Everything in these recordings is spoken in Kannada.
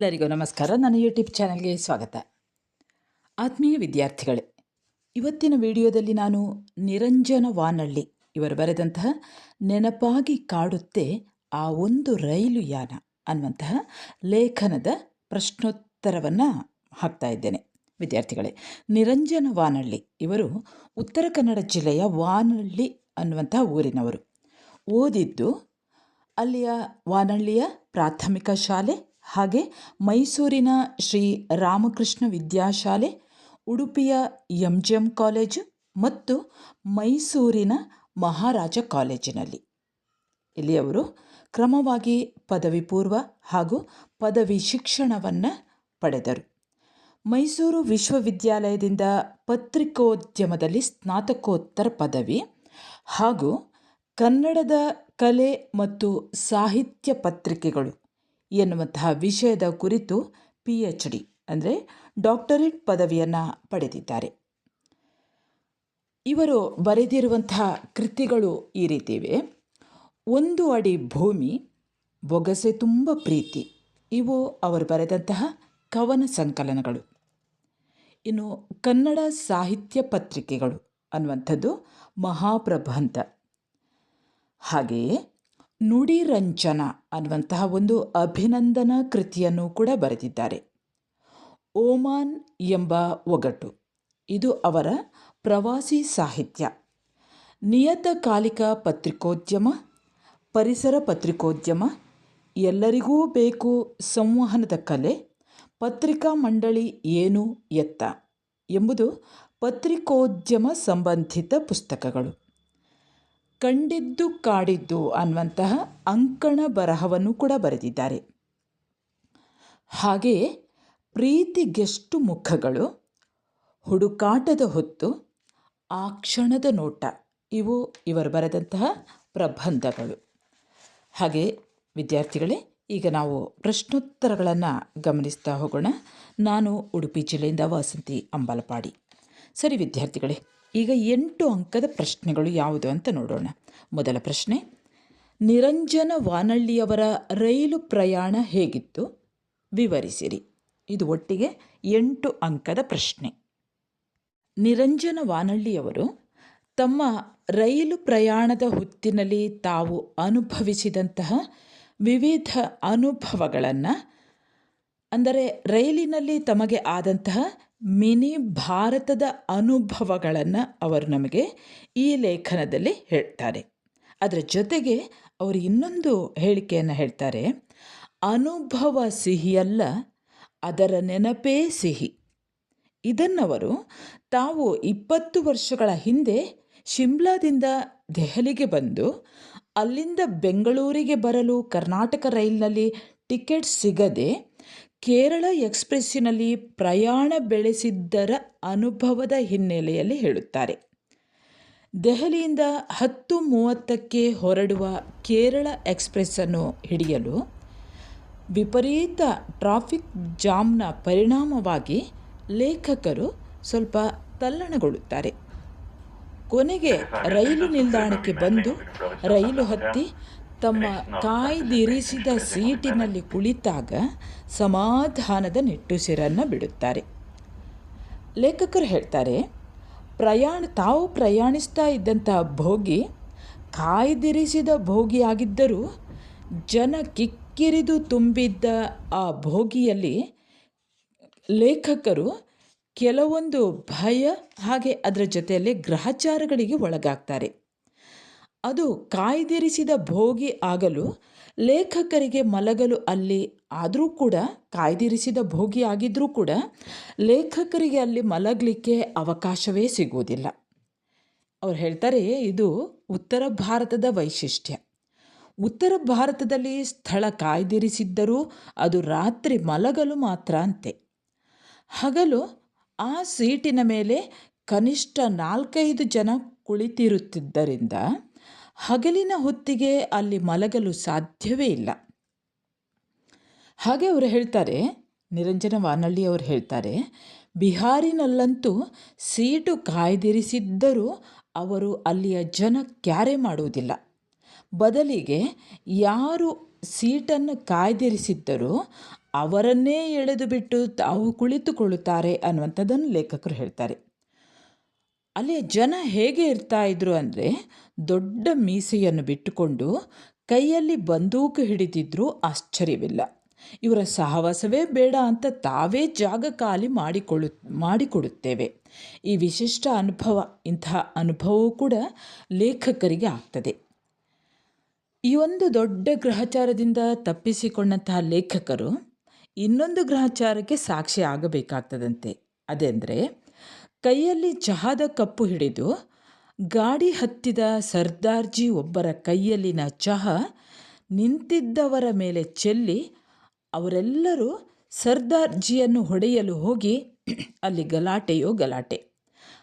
ಎಲ್ಲರಿಗೂ ನಮಸ್ಕಾರ. ನನ್ನ ಯೂಟ್ಯೂಬ್ ಚಾನಲ್ಗೆ ಸ್ವಾಗತ. ಆತ್ಮೀಯ ವಿದ್ಯಾರ್ಥಿಗಳೇ, ಇವತ್ತಿನ ವಿಡಿಯೋದಲ್ಲಿ ನಾನು ನಿರಂಜನ ವಾನಳ್ಳಿ ಇವರು ಬರೆದಂತಹ ನೆನಪಾಗಿ ಕಾಡುತ್ತೆ ಆ ಒಂದು ರೈಲು ಯಾನ ಅನ್ನುವಂತಹ ಲೇಖನದ ಪ್ರಶ್ನೋತ್ತರವನ್ನು ಹಾಕ್ತಾ ಇದ್ದೇನೆ. ವಿದ್ಯಾರ್ಥಿಗಳೇ, ನಿರಂಜನ ವಾನಳ್ಳಿ ಇವರು ಉತ್ತರ ಕನ್ನಡ ಜಿಲ್ಲೆಯ ವಾನಳ್ಳಿ ಅನ್ನುವಂತಹ ಊರಿನವರು. ಓದಿದ್ದು ಅಲ್ಲಿಯ ವಾನಳ್ಳಿಯ ಪ್ರಾಥಮಿಕ ಶಾಲೆ ಹಾಗೆ ಮೈಸೂರಿನ ಶ್ರೀ ರಾಮಕೃಷ್ಣ ವಿದ್ಯಾಶಾಲೆ, ಉಡುಪಿಯ ಎಂ ಜಿ ಎಂ ಕಾಲೇಜು ಮತ್ತು ಮೈಸೂರಿನ ಮಹಾರಾಜ ಕಾಲೇಜಿನಲ್ಲಿ. ಇಲ್ಲಿ ಅವರು ಕ್ರಮವಾಗಿ ಪದವಿ ಪೂರ್ವ ಹಾಗೂ ಪದವಿ ಶಿಕ್ಷಣವನ್ನು ಪಡೆದರು. ಮೈಸೂರು ವಿಶ್ವವಿದ್ಯಾಲಯದಿಂದ ಪತ್ರಿಕೋದ್ಯಮದಲ್ಲಿ ಸ್ನಾತಕೋತ್ತರ ಪದವಿ ಹಾಗೂ ಕನ್ನಡದ ಕಲೆ ಮತ್ತು ಸಾಹಿತ್ಯ ಪತ್ರಿಕೆಗಳು ಎನ್ನುವಂತಹ ವಿಷಯದ ಕುರಿತು ಪಿ ಎಚ್ ಡಿ ಅಂದರೆ ಡಾಕ್ಟರೇಟ್ ಪದವಿಯನ್ನು ಪಡೆದಿದ್ದಾರೆ. ಇವರು ಬರೆದಿರುವಂತಹ ಕೃತಿಗಳು ಈ ರೀತಿ ಇವೆ ಒಂದು ಅಡಿ ಭೂಮಿ, ಬೊಗಸೆ ತುಂಬ ಪ್ರೀತಿ, ಇವು ಅವರು ಬರೆದಂತಹ ಕವನ ಸಂಕಲನಗಳು. ಇನ್ನು ಕನ್ನಡ ಸಾಹಿತ್ಯ ಪತ್ರಿಕೆಗಳು ಅನ್ನುವಂಥದ್ದು ಮಹಾಪ್ರಬಂಧ. ಹಾಗೆಯೇ ನುಡಿರಂಜನ ಅನ್ನುವಂತಹ ಒಂದು ಅಭಿನಂದನಾ ಕೃತಿಯನ್ನು ಕೂಡ ಬರೆದಿದ್ದಾರೆ. ಓಮಾನ್ ಎಂಬ ಒಗಟು, ಇದು ಅವರ ಪ್ರವಾಸಿ ಸಾಹಿತ್ಯ. ನಿಯತಕಾಲಿಕ ಪತ್ರಿಕೋದ್ಯಮ, ಪರಿಸರ ಪತ್ರಿಕೋದ್ಯಮ, ಎಲ್ಲರಿಗೂ ಬೇಕು ಸಂವಹನದ ಕಲೆ, ಪತ್ರಿಕಾ ಮಂಡಳಿ ಏನು ಎತ್ತ ಎಂಬುದು ಪತ್ರಿಕೋದ್ಯಮ ಸಂಬಂಧಿತ ಪುಸ್ತಕಗಳು. ಕಂಡಿದ್ದು ಕಾಡಿದ್ದು ಅನ್ನುವಂತಹ ಅಂಕಣ ಬರಹವನ್ನು ಕೂಡ ಬರೆದಿದ್ದಾರೆ. ಹಾಗೆಯೇ ಪ್ರೀತಿಗೆಷ್ಟು ಮುಖಗಳು, ಹುಡುಕಾಟದ ಹೊತ್ತು, ಆ ಕ್ಷಣದ ನೋಟ, ಇವು ಇವರು ಬರೆದಂತಹ ಪ್ರಬಂಧಗಳು. ಹಾಗೆ ವಿದ್ಯಾರ್ಥಿಗಳೇ, ಈಗ ನಾವು ಪ್ರಶ್ನೋತ್ತರಗಳನ್ನು ಗಮನಿಸ್ತಾ ಹೋಗೋಣ. ನಾನು ಉಡುಪಿ ಜಿಲ್ಲೆಯಿಂದ ವಾಸಂತಿ ಅಂಬಲಪಾಡಿ. ಸರಿ ವಿದ್ಯಾರ್ಥಿಗಳೇ ಈಗ ಎಂಟು ಅಂಕದ ಪ್ರಶ್ನೆಗಳು ಯಾವುದು ಅಂತ ನೋಡೋಣ. ಮೊದಲ ಪ್ರಶ್ನೆ, ನಿರಂಜನ ವಾನಳ್ಳಿಯವರ ರೈಲು ಪ್ರಯಾಣ ಹೇಗಿತ್ತು? ವಿವರಿಸಿರಿ. ಇದು ಒಟ್ಟಿಗೆ ಎಂಟು ಅಂಕದ ಪ್ರಶ್ನೆ. ನಿರಂಜನ ವಾನಳ್ಳಿಯವರು ತಮ್ಮ ರೈಲು ಪ್ರಯಾಣದ ಹೊತ್ತಿನಲ್ಲಿ ತಾವು ಅನುಭವಿಸಿದಂತಹ ವಿವಿಧ ಅನುಭವಗಳನ್ನು ಅಂದರೆ ರೈಲಿನಲ್ಲಿ ತಮಗೆ ಆದಂತಹ ಮಿನಿ ಭಾರತದ ಅನುಭವಗಳನ್ನು ಅವರು ನಮಗೆ ಈ ಲೇಖನದಲ್ಲಿ ಹೇಳ್ತಾರೆ. ಅದರ ಜೊತೆಗೆ ಅವರು ಇನ್ನೊಂದು ಹೇಳಿಕೆಯನ್ನು ಹೇಳ್ತಾರೆ. ಅನುಭವ ಸಿಹಿಯಲ್ಲ, ಅದರ ನೆನಪೇ ಸಿಹಿ. ಇದನ್ನವರು ತಾವು ಇಪ್ಪತ್ತು ವರ್ಷಗಳ ಹಿಂದೆ ಶಿಮ್ಲಾದಿಂದ ದೆಹಲಿಗೆ ಬಂದು ಅಲ್ಲಿಂದ ಬೆಂಗಳೂರಿಗೆ ಬರಲು ಕರ್ನಾಟಕ ರೈಲಿನಲ್ಲಿ ಟಿಕೆಟ್ ಸಿಗದೆ ಕೇರಳ ಎಕ್ಸ್ಪ್ರೆಸ್ಸಿನಲ್ಲಿ ಪ್ರಯಾಣ ಬೆಳೆಸಿದ್ದರ ಅನುಭವದ ಹಿನ್ನೆಲೆಯಲ್ಲಿ ಹೇಳುತ್ತಾರೆ. ದೆಹಲಿಯಿಂದ ಹತ್ತು ಮೂವತ್ತಕ್ಕೆ ಹೊರಡುವ ಕೇರಳ ಎಕ್ಸ್ಪ್ರೆಸ್ಸನ್ನು ಹಿಡಿಯಲು ವಿಪರೀತ ಟ್ರಾಫಿಕ್ ಜಾಮ್ನ ಪರಿಣಾಮವಾಗಿ ಲೇಖಕರು ಸ್ವಲ್ಪ ತಲ್ಲಣಗೊಳ್ಳುತ್ತಾರೆ. ಕೊನೆಗೆ ರೈಲು ನಿಲ್ದಾಣಕ್ಕೆ ಬಂದು ರೈಲು ಹತ್ತಿ ತಮ್ಮ ಕಾಯ್ದಿರಿಸಿದ ಸೀಟಿನಲ್ಲಿ ಕುಳಿತಾಗ ಸಮಾಧಾನದ ನಿಟ್ಟುಸಿರನ್ನು ಬಿಡುತ್ತಾರೆ. ಲೇಖಕರು ಹೇಳ್ತಾರೆ ಪ್ರಯಾಣ ತಾವು ಪ್ರಯಾಣಿಸ್ತಾ ಇದ್ದಂಥ ಭೋಗಿ ಕಾಯ್ದಿರಿಸಿದ ಭೋಗಿಯಾಗಿದ್ದರೂ ಜನ ಕಿಕ್ಕಿರಿದು ತುಂಬಿದ್ದ ಆ ಭೋಗಿಯಲ್ಲಿ ಲೇಖಕರು ಕೆಲವೊಂದು ಭಯ ಹಾಗೆ ಅದರ ಜೊತೆಯಲ್ಲಿ ಗ್ರಹಚಾರಗಳಿಗೆ ಒಳಗಾಗ್ತಾರೆ. ಅದು ಕಾಯ್ದಿರಿಸಿದ ಭೋಗಿ ಆಗಲು ಲೇಖಕರಿಗೆ ಮಲಗಲು ಅಲ್ಲಿ ಆದರೂ ಕೂಡ ಕಾಯ್ದಿರಿಸಿದ ಭೋಗಿ ಆಗಿದ್ದರೂ ಕೂಡ ಲೇಖಕರಿಗೆ ಅಲ್ಲಿ ಮಲಗಲಿಕ್ಕೆ ಅವಕಾಶವೇ ಸಿಗುವುದಿಲ್ಲ. ಅವ್ರು ಹೇಳ್ತಾರೆ, ಇದು ಉತ್ತರ ಭಾರತದ ವೈಶಿಷ್ಟ್ಯ. ಉತ್ತರ ಭಾರತದಲ್ಲಿ ಸ್ಥಳ ಕಾಯ್ದಿರಿಸಿದ್ದರೂ ಅದು ರಾತ್ರಿ ಮಲಗಲು ಮಾತ್ರ ಅಂತೆ. ಹಗಲು ಆ ಸೀಟಿನ ಮೇಲೆ ಕನಿಷ್ಠ ನಾಲ್ಕೈದು ಜನ ಕುಳಿತಿರುತ್ತಿದ್ದರಿಂದ ಹಗಲಿನ ಹೊತ್ತಿಗೆ ಅಲ್ಲಿ ಮಲಗಲು ಸಾಧ್ಯವೇ ಇಲ್ಲ. ಹಾಗೆ ಅವರು ಹೇಳ್ತಾರೆ, ನಿರಂಜನ ವಾನಳ್ಳಿ ಅವರು ಹೇಳ್ತಾರೆ, ಬಿಹಾರಿನಲ್ಲಂತೂ ಸೀಟು ಕಾಯ್ದಿರಿಸಿದ್ದರೂ ಅವರು ಅಲ್ಲಿಯ ಜನ ಕ್ಯಾರೆ ಮಾಡುವುದಿಲ್ಲ. ಬದಲಿಗೆ ಯಾರು ಸೀಟನ್ನು ಕಾಯ್ದಿರಿಸಿದ್ದರೂ ಅವರನ್ನೇ ಎಳೆದು ಬಿಟ್ಟು ತಾವು ಕುಳಿತುಕೊಳ್ಳುತ್ತಾರೆ ಅನ್ನುವಂಥದ್ದನ್ನು ಲೇಖಕರು ಹೇಳ್ತಾರೆ. ಅಲ್ಲಿಯ ಜನ ಹೇಗೆ ಇರ್ತಾ ಇದ್ರು ಅಂದರೆ ದೊಡ್ಡ ಮೀಸೆಯನ್ನು ಬಿಟ್ಟುಕೊಂಡು ಕೈಯಲ್ಲಿ ಬಂದೂಕು ಹಿಡಿದಿದ್ದರೂ ಆಶ್ಚರ್ಯವಿಲ್ಲ. ಇವರ ಸಹವಾಸವೇ ಬೇಡ ಅಂತ ತಾವೇ ಜಾಗ ಖಾಲಿ ಮಾಡಿಕೊಳ್ಳು, ಮಾಡಿಕೊಡುತ್ತೇವೆ. ಈ ವಿಶಿಷ್ಟ ಅನುಭವ, ಇಂತಹ ಅನುಭವವೂ ಕೂಡ ಲೇಖಕರಿಗೆ ಆಗ್ತದೆ. ಈ ಒಂದು ದೊಡ್ಡ ಗ್ರಹಚಾರದಿಂದ ತಪ್ಪಿಸಿಕೊಂಡಂತಹ ಲೇಖಕರು ಇನ್ನೊಂದು ಗ್ರಹಚಾರಕ್ಕೆ ಸಾಕ್ಷಿ ಆಗಬೇಕಾಗ್ತದಂತೆ. ಅದೆಂದರೆ ಕೈಯಲ್ಲಿ ಚಹಾದ ಕಪ್ಪು ಹಿಡಿದು ಗಾಡಿ ಹತ್ತಿದ ಸರ್ದಾರ್ಜಿ ಒಬ್ಬರ ಕೈಯಲ್ಲಿನ ಚಹಾ ನಿಂತಿದ್ದವರ ಮೇಲೆ ಚೆಲ್ಲಿ ಅವರೆಲ್ಲರೂ ಸರ್ದಾರ್ಜಿಯನ್ನು ಹೊಡೆಯಲು ಹೋಗಿ ಅಲ್ಲಿ ಗಲಾಟೆಯೋ ಗಲಾಟೆ.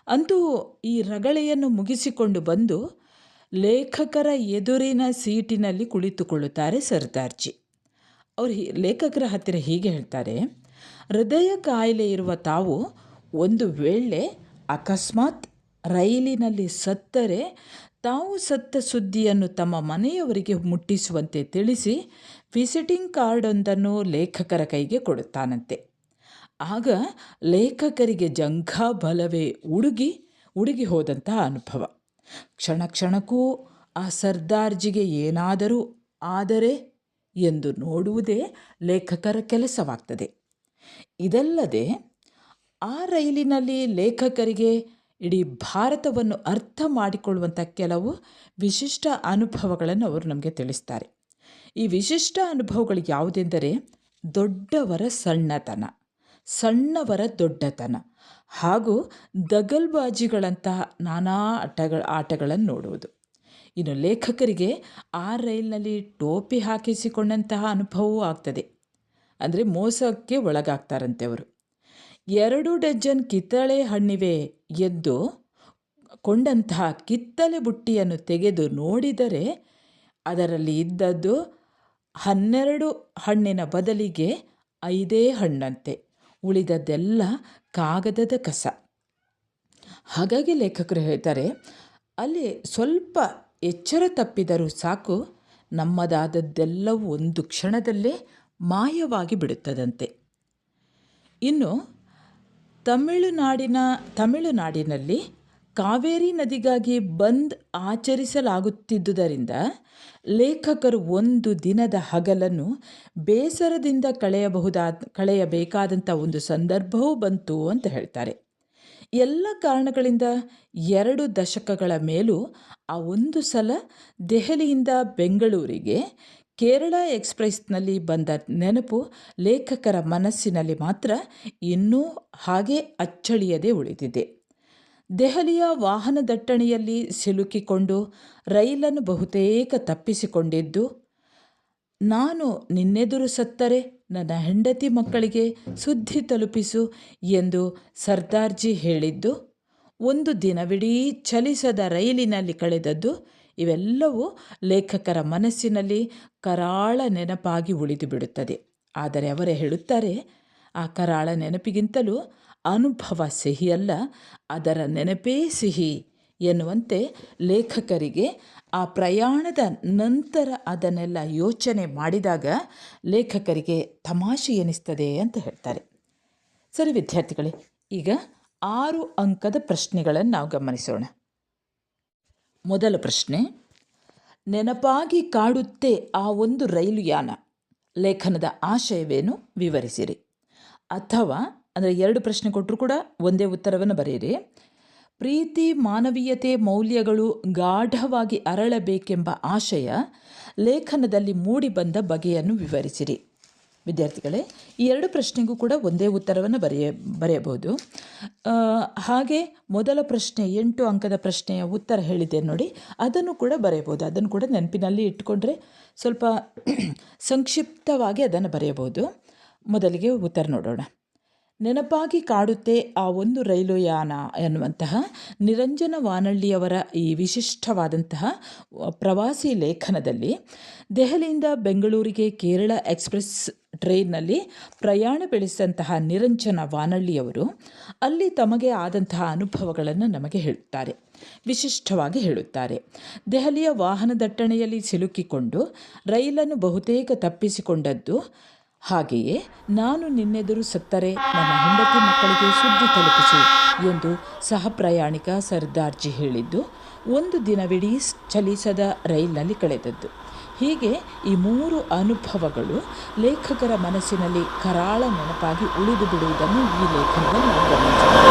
ಅಂತೂ ಈ ರಗಳೆಯನ್ನು ಮುಗಿಸಿಕೊಂಡು ಬಂದು ಲೇಖಕರ ಎದುರಿನ ಸೀಟಿನಲ್ಲಿ ಕುಳಿತುಕೊಳ್ಳುತ್ತಾರೆ ಸರ್ದಾರ್ಜಿ. ಅವರು ಲೇಖಕರ ಹತ್ತಿರ ಹೀಗೆ ಹೇಳ್ತಾರೆ, ಹೃದಯ ಕಾಯಿಲೆ ಇರುವ ತಾವು ಒಂದು ವೇಳೆ ಅಕಸ್ಮಾತ್ ರೈಲಿನಲ್ಲಿ ಸತ್ತರೆ ತಾವು ಸತ್ತ ಸುದ್ದಿಯನ್ನು ತಮ್ಮ ಮನೆಯವರಿಗೆ ಮುಟ್ಟಿಸುವಂತೆ ತಿಳಿಸಿ ವಿಸಿಟಿಂಗ್ ಕಾರ್ಡೊಂದನ್ನು ಲೇಖಕರ ಕೈಗೆ ಕೊಡುತ್ತಾನಂತೆ. ಆಗ ಲೇಖಕರಿಗೆ ಜಂಘಾ ಬಲವೇ ಉಡುಗಿ ಉಡುಗಿ ಹೋದಂತಹ ಅನುಭವ. ಕ್ಷಣ ಕ್ಷಣಕ್ಕೂ ಆ ಸರ್ದಾರ್ಜಿಗೆ ಏನಾದರೂ ಆದರೆ ಎಂದು ನೋಡುವುದೇ ಲೇಖಕರ ಕೆಲಸವಾಗ್ತದೆ. ಇದಲ್ಲದೆ ಆ ರೈಲಿನಲ್ಲಿ ಲೇಖಕರಿಗೆ ಇಡೀ ಭಾರತವನ್ನು ಅರ್ಥ ಮಾಡಿಕೊಳ್ಳುವಂಥ ಕೆಲವು ವಿಶಿಷ್ಟ ಅನುಭವಗಳನ್ನು ಅವರು ನಮಗೆ ತಿಳಿಸ್ತಾರೆ. ಈ ವಿಶಿಷ್ಟ ಅನುಭವಗಳು ಯಾವುದೆಂದರೆ ದೊಡ್ಡವರ ಸಣ್ಣತನ, ಸಣ್ಣವರ ದೊಡ್ಡತನ ಹಾಗೂ ದಗಲ್ಬಾಜಿಗಳಂತಹ ನಾನಾ ಆಟಗಳ ಆಟಗಳನ್ನು ನೋಡುವುದು. ಇನ್ನು ಲೇಖಕರಿಗೆ ಆ ರೈಲಿನಲ್ಲಿ ಟೋಪಿ ಹಾಕಿಸಿಕೊಂಡಂತಹ ಅನುಭವವೂ ಆಗ್ತದೆ. ಅಂದರೆ ಮೋಸಕ್ಕೆ ಒಳಗಾಗ್ತಾರಂತೆ ಅವರು. ಎರಡು ಡಜನ್ ಕಿತ್ತಳೆ ಹಣ್ಣಿವೆ ಎಂದು ಕೊಂಡಂತಹ ಕಿತ್ತಳೆ ಬುಟ್ಟಿಯನ್ನು ತೆಗೆದು ನೋಡಿದರೆ ಅದರಲ್ಲಿ ಇದ್ದದ್ದು ಹನ್ನೆರಡು ಹಣ್ಣಿನ ಬದಲಿಗೆ ಐದೇ ಹಣ್ಣಂತೆ. ಉಳಿದದ್ದೆಲ್ಲ ಕಾಗದದ ಕಸ. ಹಾಗಾಗಿ ಲೇಖಕರು ಹೇಳ್ತಾರೆ, ಅಲ್ಲಿ ಸ್ವಲ್ಪ ಎಚ್ಚರ ತಪ್ಪಿದರೂ ಸಾಕು, ನಮ್ಮದಾದದ್ದೆಲ್ಲವೂ ಒಂದು ಕ್ಷಣದಲ್ಲೇ ಮಾಯವಾಗಿ ಬಿಡುತ್ತದಂತೆ. ಇನ್ನು ತಮಿಳುನಾಡಿನ, ತಮಿಳುನಾಡಿನಲ್ಲಿ ಕಾವೇರಿ ನದಿಗಾಗಿ ಬಂದ್ ಆಚರಿಸಲಾಗುತ್ತಿದ್ದುದರಿಂದ ಲೇಖಕರು ಒಂದು ದಿನದ ಹಗಲನ್ನು ಬೇಸರದಿಂದ ಕಳೆಯಬಹುದಾದ ಕಳೆಯಬೇಕಾದಂಥ ಒಂದು ಸಂದರ್ಭವೂ ಬಂತು ಅಂತ ಹೇಳ್ತಾರೆ. ಎಲ್ಲ ಕಾರಣಗಳಿಂದ ಎರಡು ದಶಕಗಳ ಮೇಲೂ ಆ ಒಂದು ಸಲ ದೆಹಲಿಯಿಂದ ಬೆಂಗಳೂರಿಗೆ ಕೇರಳ ಎಕ್ಸ್ಪ್ರೆಸ್ನಲ್ಲಿ ಬಂದ ನೆನಪು ಲೇಖಕರ ಮನಸ್ಸಿನಲ್ಲಿ ಮಾತ್ರ ಇನ್ನೂ ಹಾಗೆ ಅಚ್ಚಳಿಯದೆ ಉಳಿದಿದೆ. ದೆಹಲಿಯ ವಾಹನ ದಟ್ಟಣೆಯಲ್ಲಿ ಸಿಲುಕಿಕೊಂಡು ರೈಲನ್ನು ಬಹುತೇಕ ತಪ್ಪಿಸಿಕೊಂಡಿದ್ದು, ನಾನು ನಿನ್ನೆದುರು ಸತ್ತರೆ, ನನ್ನ ಹೆಂಡತಿ ಮಕ್ಕಳಿಗೆ ಸುದ್ದಿ ತಲುಪಿಸು ಎಂದು ಸರ್ದಾರ್ಜಿ ಹೇಳಿದ್ದು, ಒಂದು ದಿನವಿಡೀ ಚಲಿಸದ ರೈಲಿನಲ್ಲಿ ಕಳೆದದ್ದು ಇವೆಲ್ಲವೂ ಲೇಖಕರ ಮನಸ್ಸಿನಲ್ಲಿ ಕರಾಳ ನೆನಪಾಗಿ ಉಳಿದು ಬಿಡುತ್ತದೆ. ಆದರೆ ಅವರೇ ಹೇಳುತ್ತಾರೆ, ಆ ಕರಾಳ ನೆನಪಿಗಿಂತಲೂ ಅನುಭವ ಸಿಹಿಯಲ್ಲ, ಅದರ ನೆನಪೇ ಸಿಹಿ ಎನ್ನುವಂತೆ ಲೇಖಕರಿಗೆ ಆ ಪ್ರಯಾಣದ ನಂತರ ಅದನ್ನೆಲ್ಲ ಯೋಚನೆ ಮಾಡಿದಾಗ ಲೇಖಕರಿಗೆ ತಮಾಷೆ ಎನಿಸ್ತದೆ ಅಂತ ಹೇಳ್ತಾರೆ. ಸರಿ ವಿದ್ಯಾರ್ಥಿಗಳೇ, ಈಗ ಆರು ಅಂಕದ ಪ್ರಶ್ನೆಗಳನ್ನು ನಾವು ಗಮನಿಸೋಣ. ಮೊದಲ ಪ್ರಶ್ನೆ, ನೆನಪಾಗಿ ಕಾಡುತ್ತೆ ಆ ಒಂದು ರೈಲು ಯಾನ? ಲೇಖನದ ಆಶಯವೇನು? ವಿವರಿಸಿರಿ. ಅಥವಾ, ಅಂದರೆ ಎರಡು ಪ್ರಶ್ನೆ ಕೊಟ್ಟರು ಕೂಡ ಒಂದೇ ಉತ್ತರವನ್ನು ಬರೆಯಿರಿ. ಪ್ರೀತಿ, ಮಾನವೀಯತೆ, ಮೌಲ್ಯಗಳು ಗಾಢವಾಗಿ ಅರಳಬೇಕೆಂಬ ಆಶಯ ಲೇಖನದಲ್ಲಿ ಮೂಡಿಬಂದ ಬಗೆಯನ್ನು ವಿವರಿಸಿರಿ. ವಿದ್ಯಾರ್ಥಿಗಳೇ, ಈ ಎರಡು ಪ್ರಶ್ನೆಗೂ ಕೂಡ ಒಂದೇ ಉತ್ತರವನ್ನು ಬರೆಯ, ಬರೆಯಬಹುದು. ಹಾಗೆ ಮೊದಲ ಪ್ರಶ್ನೆ, ಎಂಟು ಅಂಕದ ಪ್ರಶ್ನೆಯ ಉತ್ತರ ಹೇಳಿದೆ ನೋಡಿ, ಅದನ್ನು ಕೂಡ ಬರೆಯಬಹುದು. ಅದನ್ನು ಕೂಡ ನೆನಪಿನಲ್ಲಿ ಇಟ್ಕೊಂಡ್ರೆ ಸ್ವಲ್ಪ ಸಂಕ್ಷಿಪ್ತವಾಗಿ ಅದನ್ನು ಬರೆಯಬಹುದು. ಮೊದಲಿಗೆ ಉತ್ತರ ನೋಡೋಣ. ನೆನಪಾಗಿ ಕಾಡುತ್ತೆ ಆ ಒಂದು ರೈಲು ಯಾನ ಎನ್ನುವಂತಹ ನಿರಂಜನ ವಾನಳ್ಳಿಯವರ ಈ ವಿಶಿಷ್ಟವಾದಂತಹ ಪ್ರವಾಸಿ ಲೇಖನದಲ್ಲಿ, ದೆಹಲಿಯಿಂದ ಬೆಂಗಳೂರಿಗೆ ಕೇರಳ ಎಕ್ಸ್ಪ್ರೆಸ್ ಟ್ರೈನ್ನಲ್ಲಿ ಪ್ರಯಾಣ ಬೆಳೆಸಿದಂತಹ ನಿರಂಜನ ವಾನಳ್ಳಿಯವರು ಅಲ್ಲಿ ತಮಗೆ ಆದಂತಹ ಅನುಭವಗಳನ್ನು ನಮಗೆ ಹೇಳುತ್ತಾರೆ. ವಿಶಿಷ್ಟವಾಗಿ ಹೇಳುತ್ತಾರೆ. ದೆಹಲಿಯ ವಾಹನ ದಟ್ಟಣೆಯಲ್ಲಿ ಸಿಲುಕಿಕೊಂಡು ರೈಲನ್ನು ಬಹುತೇಕ ತಪ್ಪಿಸಿಕೊಂಡದ್ದು ಹಾಗೆಯೇ ನಾನು ನಿನ್ನೆದುರು ಸತ್ತರೆ ನನ್ನ ಹೆಂಡತಿ ಮಕ್ಕಳಿಗೆ ಸುದ್ದಿ ತಲುಪಿಸು ಎಂದು ಸಹ ಪ್ರಯಾಣಿಕ ಸರ್ದಾರ್ಜಿ ಹೇಳಿದ್ದು, ಒಂದು ದಿನವಿಡೀ ಚಲಿಸದ ರೈಲಿನಲ್ಲಿ ಕಳೆದದ್ದು. ಹೀಗೆ ಈ ಮೂರು ಅನುಭವಗಳು ಲೇಖಕರ ಮನಸ್ಸಿನಲ್ಲಿ ಕರಾಳ ನೆನಪಾಗಿ ಉಳಿದು ಬಿಡುವುದನ್ನು ಈ ಲೇಖನದಲ್ಲಿ ನಾವು ಗಮನಿಸಬಹುದು.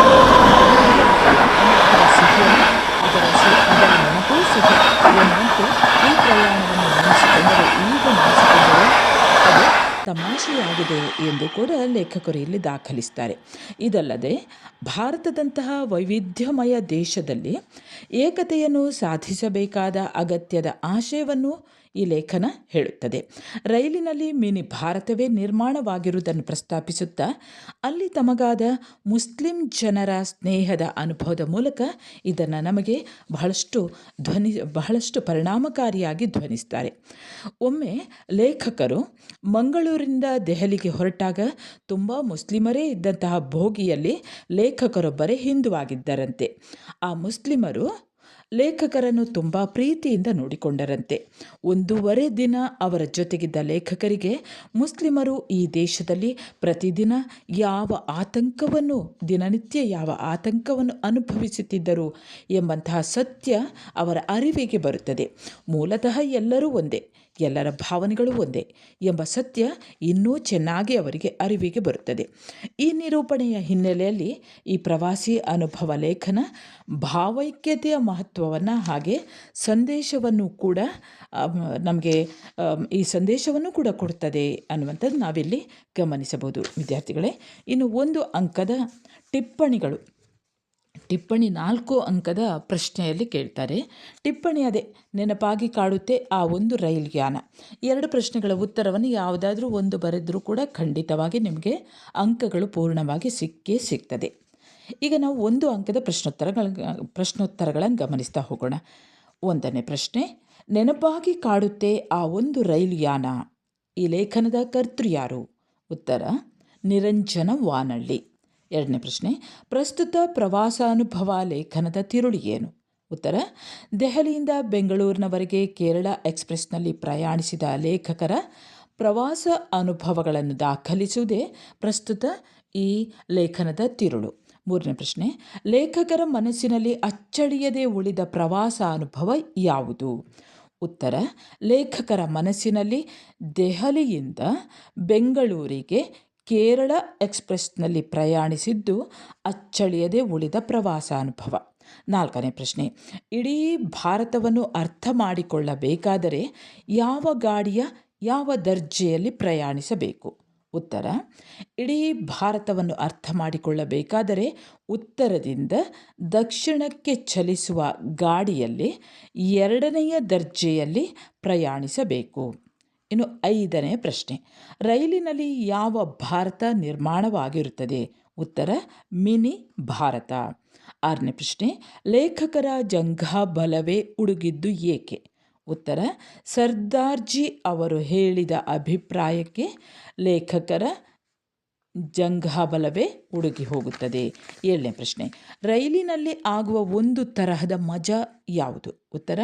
ಈ ಪ್ರಯಾಣವನ್ನು ನೆನೆಸಿಕೊಂಡರೆ ಈಗ ನೆನೆಸಿಕೊಂಡರೆ ತಮಾಷೆಯಾಗಿದೆ ಎಂದು ಕೂಡ ಲೇಖಕರು ಇಲ್ಲಿ ದಾಖಲಿಸ್ತಾರೆ. ಇದಲ್ಲದೆ, ಭಾರತದಂತಹ ವೈವಿಧ್ಯಮಯ ದೇಶದಲ್ಲಿ ಏಕತೆಯನ್ನು ಸಾಧಿಸಬೇಕಾದ ಅಗತ್ಯದ ಆಶಯವನ್ನು ಈ ಲೇಖನ ಹೇಳುತ್ತದೆ. ರೈಲಿನಲ್ಲಿ ಮಿನಿ ಭಾರತವೇ ನಿರ್ಮಾಣವಾಗಿರುವುದನ್ನು ಪ್ರಸ್ತಾಪಿಸುತ್ತಾ, ಅಲ್ಲಿ ತಮಗಾದ ಮುಸ್ಲಿಂ ಜನರ ಸ್ನೇಹದ ಅನುಭವದ ಮೂಲಕ ಇದನ್ನು ನಮಗೆ ಬಹಳಷ್ಟು ಧ್ವನಿ, ಬಹಳಷ್ಟು ಪರಿಣಾಮಕಾರಿಯಾಗಿ ಧ್ವನಿಸ್ತಾರೆ. ಒಮ್ಮೆ ಲೇಖಕರು ಮಂಗಳೂರಿನಿಂದ ದೆಹಲಿಗೆ ಹೊರಟಾಗ ತುಂಬ ಮುಸ್ಲಿಮರೇ ಇದ್ದಂತಹ ಭೋಗಿಯಲ್ಲಿ ಲೇಖಕರೊಬ್ಬರೇ ಹಿಂದುವಾಗಿದ್ದರಂತೆ. ಆ ಮುಸ್ಲಿಮರು ಲೇಖಕರನ್ನು ತುಂಬ ಪ್ರೀತಿಯಿಂದ ನೋಡಿಕೊಂಡರಂತೆ. ಒಂದೂವರೆ ದಿನ ಅವರ ಜೊತೆಗಿದ್ದ ಲೇಖಕರಿಗೆ ಮುಸ್ಲಿಮರು ಈ ದೇಶದಲ್ಲಿ ಪ್ರತಿದಿನ ಯಾವ ಆತಂಕವನ್ನು, ದಿನನಿತ್ಯ ಯಾವ ಆತಂಕವನ್ನು ಅನುಭವಿಸುತ್ತಿದ್ದರು ಎಂಬಂತಹ ಸತ್ಯ ಅವರ ಅರಿವಿಗೆ ಬರುತ್ತದೆ. ಮೂಲತಃ ಎಲ್ಲರೂ ಒಂದೇ. ಎಲ್ಲರ ಭಾವನೆಗಳು ಒಂದೇ ಎಂಬ ಸತ್ಯ ಇನ್ನೂ ಚೆನ್ನಾಗಿ ಅವರಿಗೆ ಅರಿವಿಗೆ ಬರುತ್ತದೆ. ಈ ನಿರೂಪಣೆಯ ಹಿನ್ನೆಲೆಯಲ್ಲಿ ಈ ಪ್ರವಾಸಿ ಅನುಭವ ಲೇಖನ ಭಾವೈಕ್ಯತೆಯ ಮಹತ್ವವನ್ನು ಹಾಗೆ ಸಂದೇಶವನ್ನು ಕೂಡ ನಮಗೆ ಈ ಸಂದೇಶವನ್ನು ಕೂಡ ಕೊಡುತ್ತದೆ ಅನ್ನುವಂಥದ್ದು ನಾವಿಲ್ಲಿ ಗಮನಿಸಬಹುದು. ವಿದ್ಯಾರ್ಥಿಗಳೇ, ಇನ್ನು ಒಂದು ಅಂಕದ ಟಿಪ್ಪಣಿಗಳು. ಟಿಪ್ಪಣಿ ನಾಲ್ಕು ಅಂಕದ ಪ್ರಶ್ನೆಯಲ್ಲಿ ಕೇಳ್ತಾರೆ. ಟಿಪ್ಪಣಿ ಅದೇ ನೆನಪಾಗಿ ಕಾಡುತ್ತೆ ಆ ಒಂದು ರೈಲ್ ಯಾನ. ಎರಡು ಪ್ರಶ್ನೆಗಳ ಉತ್ತರವನ್ನು ಯಾವುದಾದ್ರೂ ಒಂದು ಬರೆದರೂ ಕೂಡ ಖಂಡಿತವಾಗಿ ನಿಮಗೆ ಅಂಕಗಳು ಪೂರ್ಣವಾಗಿ ಸಿಕ್ಕೇ ಸಿಗ್ತದೆ. ಈಗ ನಾವು ಒಂದು ಅಂಕದ ಪ್ರಶ್ನೋತ್ತರಗಳ ಪ್ರಶ್ನೋತ್ತರಗಳನ್ನು ಗಮನಿಸ್ತಾ ಹೋಗೋಣ. ಒಂದನೇ ಪ್ರಶ್ನೆ, ನೆನಪಾಗಿ ಕಾಡುತ್ತೆ ಆ ಒಂದು ರೈಲು ಯಾನ? ಈ ಲೇಖನದ ಕರ್ತೃ ಯಾರು? ಉತ್ತರ, ನಿರಂಜನ ವಾನಳ್ಳಿ. ಎರಡನೇ ಪ್ರಶ್ನೆ, ಪ್ರಸ್ತುತ ಪ್ರವಾಸಾನುಭವ ಲೇಖನದ ತಿರುಳು ಏನು? ಉತ್ತರ, ದೆಹಲಿಯಿಂದ ಬೆಂಗಳೂರಿನವರೆಗೆ ಕೇರಳ ಎಕ್ಸ್ಪ್ರೆಸ್ನಲ್ಲಿ ಪ್ರಯಾಣಿಸಿದ ಲೇಖಕರ ಪ್ರವಾಸ ಅನುಭವಗಳನ್ನು ದಾಖಲಿಸುವುದೇ ಪ್ರಸ್ತುತ ಈ ಲೇಖನದ ತಿರುಳು. ಮೂರನೇ ಪ್ರಶ್ನೆ, ಲೇಖಕರ ಮನಸ್ಸಿನಲ್ಲಿ ಅಚ್ಚಳಿಯದೆ ಉಳಿದ ಪ್ರವಾಸ ಅನುಭವ ಯಾವುದು? ಉತ್ತರ, ಲೇಖಕರ ಮನಸ್ಸಿನಲ್ಲಿ ದೆಹಲಿಯಿಂದ ಬೆಂಗಳೂರಿಗೆ ಕೇರಳ ಎಕ್ಸ್ಪ್ರೆಸ್ನಲ್ಲಿ ಪ್ರಯಾಣಿಸಿದ್ದು ಅಚ್ಚಳಿಯದೆ ಉಳಿದ ಪ್ರವಾಸ ಅನುಭವ. ನಾಲ್ಕನೇ ಪ್ರಶ್ನೆ. ಇಡೀ ಭಾರತವನ್ನು ಅರ್ಥ ಮಾಡಿಕೊಳ್ಳಬೇಕಾದರೆ ಯಾವ ಗಾಡಿಯ ಯಾವ ದರ್ಜೆಯಲ್ಲಿ ಪ್ರಯಾಣಿಸಬೇಕು? ಉತ್ತರ. ಇಡೀ ಭಾರತವನ್ನು ಅರ್ಥ ಮಾಡಿಕೊಳ್ಳಬೇಕಾದರೆ ಉತ್ತರದಿಂದ ದಕ್ಷಿಣಕ್ಕೆ ಚಲಿಸುವ ಗಾಡಿಯಲ್ಲಿ ಎರಡನೆಯ ದರ್ಜೆಯಲ್ಲಿ ಪ್ರಯಾಣಿಸಬೇಕು. ಇನ್ನು ಐದನೇ ಪ್ರಶ್ನೆ. ರೈಲಿನಲ್ಲಿ ಯಾವ ಭಾರತ ನಿರ್ಮಾಣವಾಗಿರುತ್ತದೆ? ಉತ್ತರ, ಮಿನಿ ಭಾರತ. ಆರನೇ ಪ್ರಶ್ನೆ. ಲೇಖಕರ ಜಂಘಾಬಲವೇ ಉಡುಗಿದ್ದು ಏಕೆ? ಉತ್ತರ ಸರ್ದಾರ್ಜಿ ಅವರು ಹೇಳಿದ ಅಭಿಪ್ರಾಯಕ್ಕೆ ಲೇಖಕರ ಜಂಘಾಬಲವೇ ಉಡುಗಿ ಹೋಗುತ್ತದೆ. ಏಳನೇ ಪ್ರಶ್ನೆ. ರೈಲಿನಲ್ಲಿ ಆಗುವ ಒಂದು ತರಹದ ಮಜಾ ಯಾವುದು? ಉತ್ತರ,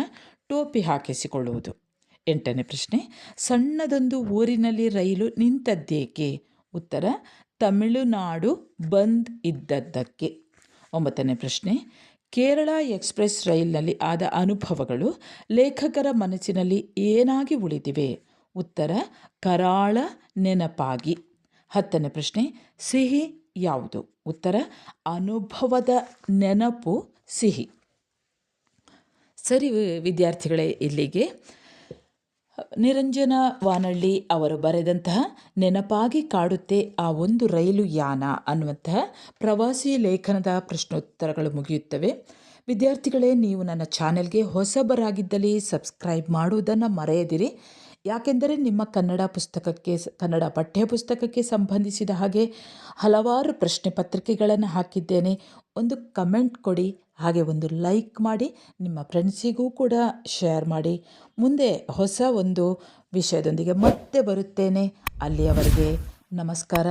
ಟೋಪಿ ಹಾಕಿಸಿಕೊಳ್ಳುವುದು. ಎಂಟನೇ ಪ್ರಶ್ನೆ, ಸಣ್ಣದೊಂದು ಊರಿನಲ್ಲಿ ರೈಲು ನಿಂತದ್ದೇಕೆ? ಉತ್ತರ, ತಮಿಳುನಾಡು ಬಂದ್ ಇದ್ದದ್ದಕ್ಕೆ. ಒಂಬತ್ತನೇ ಪ್ರಶ್ನೆ, ಕೇರಳ ಎಕ್ಸ್ಪ್ರೆಸ್ ರೈಲಿನಲ್ಲಿ ಆದ ಅನುಭವಗಳು ಲೇಖಕರ ಮನಸ್ಸಿನಲ್ಲಿ ಏನಾಗಿ ಉಳಿದಿವೆ? ಉತ್ತರ, ಕರಾಳ ನೆನಪಾಗಿ. ಹತ್ತನೇ ಪ್ರಶ್ನೆ, ಸಿಹಿ ಯಾವುದು? ಉತ್ತರ, ಅನುಭವದ ನೆನಪು ಸಿಹಿ. ಸರಿ ವಿದ್ಯಾರ್ಥಿಗಳೇ, ಇಲ್ಲಿಗೆ ನಿರಂಜನ ವಾನಳ್ಳಿ ಅವರು ಬರೆದಂತಹ ನೆನಪಾಗಿ ಕಾಡುತ್ತೆ ಆ ಒಂದು ರೈಲು ಯಾನ ಅನ್ನುವಂತಹ ಪ್ರವಾಸಿ ಲೇಖನದ ಪ್ರಶ್ನೋತ್ತರಗಳು ಮುಗಿಯುತ್ತವೆ. ವಿದ್ಯಾರ್ಥಿಗಳೇ, ನೀವು ನನ್ನ ಚಾನೆಲ್ಗೆ ಹೊಸಬರಾಗಿದ್ದಲ್ಲಿ ಸಬ್ಸ್ಕ್ರೈಬ್ ಮಾಡುವುದನ್ನು ಮರೆಯದಿರಿ. ಯಾಕೆಂದರೆ ನಿಮ್ಮ ಕನ್ನಡ ಪುಸ್ತಕಕ್ಕೆ ಕನ್ನಡ ಪಠ್ಯಪುಸ್ತಕಕ್ಕೆ ಸಂಬಂಧಿಸಿದ ಹಾಗೆ ಹಲವಾರು ಪ್ರಶ್ನೆ ಪತ್ರಿಕೆಗಳನ್ನು ಹಾಕಿದ್ದೇನೆ. ಒಂದು ಕಮೆಂಟ್ ಕೊಡಿ ಹಾಗೆ ಒಂದು ಲೈಕ್ ಮಾಡಿ, ನಿಮ್ಮ ಫ್ರೆಂಡ್ಸಿಗೂ ಕೂಡ ಶೇರ್ ಮಾಡಿ. ಮುಂದೆ ಹೊಸ ಒಂದು ವಿಷಯದೊಂದಿಗೆ ಮತ್ತೆ ಬರುತ್ತೇನೆ. ಅಲ್ಲಿಯವರೆಗೆ ನಮಸ್ಕಾರ.